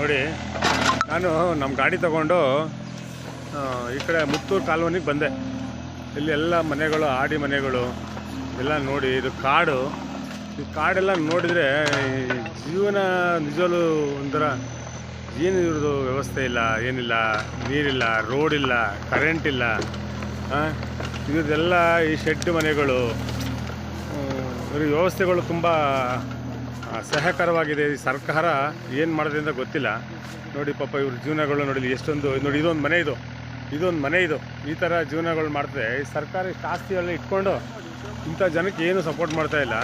ನೋಡಿ, ನಾನು ನಮ್ಮ ಗಾಡಿ ತಗೊಂಡು ಈ ಕಡೆ ಮುತ್ತೂರು ಕಾಲೋನಿಗೆ ಬಂದೆ. ಇಲ್ಲಿ ಎಲ್ಲ ಮನೆಗಳು, ಆಡಿ ಮನೆಗಳು ಎಲ್ಲ ನೋಡಿ, ಇದು ಕಾಡು. ಈ ಕಾಡೆಲ್ಲ ನೋಡಿದರೆ ಜೀವನ ನಿಜವೂ ಒಂಥರ ಏನು ಇರೋದು ವ್ಯವಸ್ಥೆ ಇಲ್ಲ, ಏನಿಲ್ಲ, ನೀರಿಲ್ಲ ರೋಡ್ ಇಲ್ಲ ಕರೆಂಟ್ ಇಲ್ಲ ಇವ್ರದ್ದೆಲ್ಲ ಈ ಶೆಡ್ ಮನೆಗಳು ವ್ಯವಸ್ಥೆಗಳು ತುಂಬ ಸಹಕರವಾಗಿದೆ ಈ ಸರ್ಕಾರ ಏನು ಮಾಡೋದ್ರಿಂದ ಗೊತ್ತಿಲ್ಲ. ನೋಡಿ ಪಾಪ ಇವ್ರ ಜೀವನಗಳು ನೋಡಿ ಎಷ್ಟೊಂದು, ನೋಡಿ ಇದೊಂದು ಮನೆ ಇದು. ಇದೊಂದು ಮನೆ ಇದು. ಈ ಥರ ಜೀವನಗಳು ಮಾಡ್ತಾರೆ ಈ ಸರ್ಕಾರ ಇಷ್ಟು ಆಸ್ತಿ ಎಲ್ಲ ಇಟ್ಕೊಂಡು ಇಂಥ ಜನಕ್ಕೆ ಏನು ಸಪೋರ್ಟ್ ಮಾಡ್ತಾ ಇಲ್ಲ?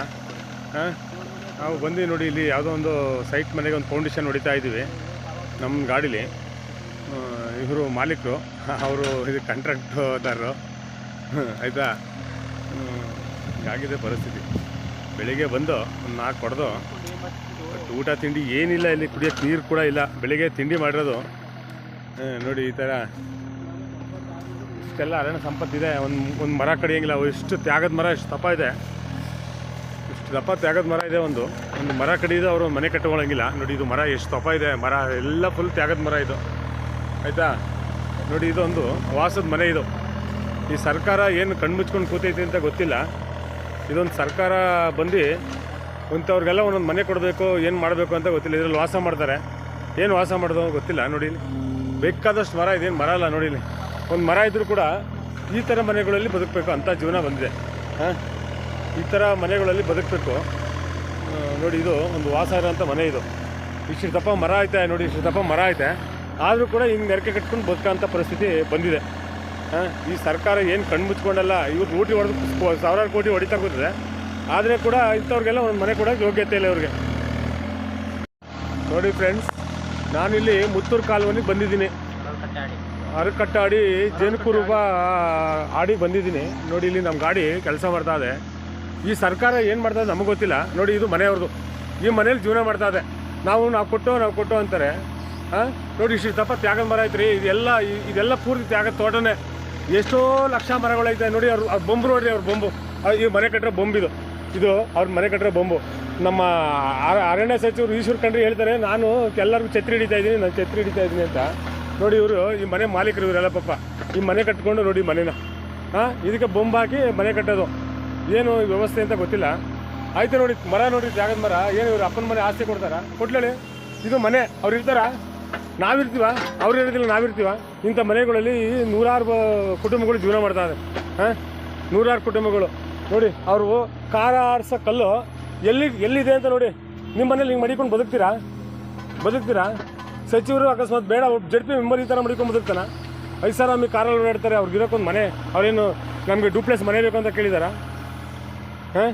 ನಾವು ಬಂದು ನೋಡಿ ಇಲ್ಲಿ ಯಾವುದೋ ಒಂದು ಸೈಟ್ ಮನೆಗೆ ಒಂದು ಫೌಂಡೇಶನ್ ಹೊಡಿತಾ ಇದ್ದೀವಿ. ನಮ್ಮ ಗಾಡೀಲಿ. ಇವರು ಮಾಲೀಕರು. ಅವರು ಇದು ಕಾಂಟ್ರಾಕ್ಟರ್ದಾರರು ಆಯಿತಾ? ಹೀಗಾಗಿದೆ ಪರಿಸ್ಥಿತಿ. ಬೆಳಿಗ್ಗೆ ಬಂದು ಒಂದು ನಾಲ್ಕು ಹೊಡೆದು ಬಟ್ ಊಟ ತಿಂಡಿ ಏನಿಲ್ಲ ಇಲ್ಲಿ ಕುಡಿಯೋಕ್ಕೆ ನೀರು ಕೂಡ ಇಲ್ಲ. ಬೆಳಿಗ್ಗೆ ತಿಂಡಿ ಮಾಡಿರೋದು. ನೋಡಿ ಈ ಥರ ಇಷ್ಟೆಲ್ಲ ಅರಣ್ಯ ಸಂಪತ್ತಿದೆ ಒಂದು ಒಂದು ಮರ ಕಡಿಯೋಂಗಿಲ್ಲ. ಇಷ್ಟು ತ್ಯಾಗದ ಮರ ಇಷ್ಟು ದಪ್ಪ ಇದೆ. ಇಷ್ಟು ದಪ್ಪ ತ್ಯಾಗದ ಮರ ಇದೆ ಒಂದು. ಒಂದು ಮರ ಕಡಿಯೋದು ಅವರು ಮನೆ ಕಟ್ಟಿಕೊಳ್ಳೋಂಗಿಲ್ಲ ನೋಡಿ ಇದು ಮರ ಎಷ್ಟು ದಪ್ಪ ಇದೆ. ಮರ ಎಲ್ಲ ಫುಲ್ ತ್ಯಾಗದ ಮರ ಇದು. ಆಯಿತಾ? ನೋಡಿ ಇದೊಂದು ವಾಸದ ಮನೆ ಇದು. ಈ ಸರ್ಕಾರ ಏನು ಕಣ್ಮುಚ್ಕೊಂಡು ಕೂತೈತಿ ಅಂತ ಗೊತ್ತಿಲ್ಲ. ಇದೊಂದು ಸರ್ಕಾರ ಬಂದು ಇಂಥವ್ರಿಗೆಲ್ಲ ಒಂದೊಂದು ಮನೆ ಕೊಡಬೇಕು, ಏನು ಮಾಡಬೇಕು ಅಂತ ಗೊತ್ತಿಲ್ಲ. ಇದರಲ್ಲಿ ವಾಸ ಮಾಡ್ತಾರೆ. ಏನು ವಾಸ ಮಾಡೋದು ಗೊತ್ತಿಲ್ಲ ನೋಡಿ ಬೇಕಾದಷ್ಟು ಮರ ಇದೇನು ಮರ ಅಲ್ಲ ನೋಡಿ ಒಂದು ಮರ ಇದ್ದರೂ ಕೂಡ ಈ ಥರ ಮನೆಗಳಲ್ಲಿ ಬದುಕಬೇಕು ಅಂತ ಜೀವನ ಬಂದಿದೆ. ಹಾಂ ಈ ಥರ ಮನೆಗಳಲ್ಲಿ ಬದುಕಬೇಕು. ನೋಡಿ ಇದು ಒಂದು ವಾಸ ಇರೋಂಥ ಮನೆ ಇದು. ಇಷ್ಟು ದಪ್ಪ ಮರ ಐತೆ, ನೋಡಿ ಇಷ್ಟು ದಪ್ಪ ಮರ ಐತೆ. ಆದರೂ ಕೂಡ ಹಿಂಗೆ ನೆರಕೆ ಕಟ್ಕೊಂಡು ಬದುಕೋಂಥ ಪರಿಸ್ಥಿತಿ ಬಂದಿದೆ. ಈ ಸರ್ಕಾರ ಏನು ಕಣ್ಮುಚ್ಕೊಂಡಲ್ಲ ಇವ್ರು ಊಟಿ ಹೊಡೆದು ಸಾವಿರಾರು ಕೋಟಿ ಹೊಡಿತಾ ಕೂತಿದೆ ಆದರೆ ಕೂಡ ಇಂಥವ್ರಿಗೆಲ್ಲ ಒಂದು ಮನೆ ಕೊಡೋಕ್ಕೆ ಯೋಗ್ಯತೆ ಇಲ್ಲ ಇವ್ರಿಗೆ. ನೋಡಿ ಫ್ರೆಂಡ್ಸ್ ನಾನಿಲ್ಲಿ ಮುತ್ತೂರು ಕಾಲುವನಿಗೆ ಬಂದಿದ್ದೀನಿ. ಅರಕಟ್ಟಾಡಿ ಜೇನುಕುರುಬ ಆಡಿ ಬಂದಿದ್ದೀನಿ. ನೋಡಿ ಇಲ್ಲಿ ನಮ್ಮ ಗಾಡಿ ಕೆಲಸ ಮಾಡ್ತಾ ಇದೆ. ಈ ಸರ್ಕಾರ ಏನು ಮಾಡ್ತಾ ಇದೆ ನಮಗೆ ಗೊತ್ತಿಲ್ಲ. ನೋಡಿ ಇದು ಮನೆಯವ್ರದ್ದು ಈ ಮನೇಲಿ ಜೀವನ ಮಾಡ್ತಾ ಇದೆ. ನಾವು ನಾವು ಕೊಟ್ಟು ನಾವು ಕೊಟ್ಟು ಅಂತಾರೆ. ಹಾಂ, ನೋಡಿ ಇಷ್ಟು ತಪ್ಪ ತ್ಯಾಗದ ಮರ ಐತ್ರಿ. ಇದೆಲ್ಲ ಇದೆಲ್ಲ ಪೂರ್ತಿ ತ್ಯಾಗದ ತೋಟನೇ. ಎಷ್ಟೋ ಲಕ್ಷ ಮರಗಳೈತೆ ನೋಡಿ, ಅವ್ರು ಅವ್ರು ಬೊಂಬು ನೋಡ್ರಿ ಅವ್ರ ಬೊಂಬು. ಈ ಮನೆ ಕಟ್ಟಿರೋ ಬೊಂಬಿದು ಇದು. ಅವ್ರ ಮನೆ ಕಟ್ಟಿರೋ ಬೊಂಬು. ನಮ್ಮ ಅರ- ಅರಣ್ಯ ಸಚಿವರು ಈಶ್ವರ್ ಖಂಡ್ರಿ ಹೇಳ್ತಾರೆ, ನಾನು ಎಲ್ಲರಿಗೂ ಛತ್ರಿ ಹಿಡಿತಾ ಇದ್ದೀನಿ, ನಾನು ಛತ್ರಿ ಹಿಡಿತಾ ಇದ್ದೀನಿ ಅಂತ. ನೋಡಿ ಇವರು, ಈ ಮನೆ ಮಾಲೀಕರು ಇವರೆಲ್ಲ ಪಾಪ. ಈ ಮನೆ ಕಟ್ಕೊಂಡು ನೋಡಿ ಮನೇನ. ಹಾಂ ಇದಕ್ಕೆ ಬೊಂಬು ಹಾಕಿ ಮನೆ ಕಟ್ಟೋದು. ಏನು ವ್ಯವಸ್ಥೆ ಅಂತ ಗೊತ್ತಿಲ್ಲ. ಆಯ್ತು ನೋಡಿ, ಮರ ನೋಡಿ ಜಾಗದ ಮರ. ಏನು ಇವರು ಅಪ್ಪನ ಮನೆ ಆಸ್ತಿ ಕೊಡ್ತಾರ? ಕೊಟ್ಲೇಳಿ. ಇದು ಮನೆ. ಅವ್ರು ಇರ್ತಾರ? ನಾವಿರ್ತೀವ? ಅವ್ರು ಇರೋದಿಲ್ಲ ನಾವಿರ್ತೀವ? ಇಂಥ ಮನೆಗಳಲ್ಲಿ ನೂರಾರು ಕುಟುಂಬಗಳು ಜೀವನ ಮಾಡ್ತಾ ಇದೆ ಹಾಂ? ನೂರಾರು ಕುಟುಂಬಗಳು. ನೋಡಿ, ಅವರು ಕಾರ ಆರಿಸೋ ಕಲ್ಲು ಎಲ್ಲಿ, ಎಲ್ಲಿದೆ ಅಂತ ನೋಡಿ. ನಿಮ್ಮ ಮನೇಲಿ ಹಿಂಗೆ ಮಡಿಕೊಂಡು ಬದುಕ್ತೀರಾ? ಬದುಕ್ತೀರಾ? ಸಚಿವರು ಅಕಸ್ಮಾತ್ ಬೇಡ ಜಡ್ಪಿ ಮೆಂಬರ್ ಈ ಥರ ಮಡಿಕೊಂಡು ಬದುಕ್ತಾನ? ಐಷಾರಾಮಿ ಕಾರಲ್ಲಿ ಓಡಾಡ್ತಾರೆ ಅವ್ರಿಗೆ ಇರೋಕ್ಕೊಂದು ಮನೆ. ಅವರೇನು ನಮಗೆ ಡೂಪ್ಲೆಸ್ ಮನೆ ಬೇಕು ಅಂತ ಕೇಳಿದಾರಾ? ಹಾಂ?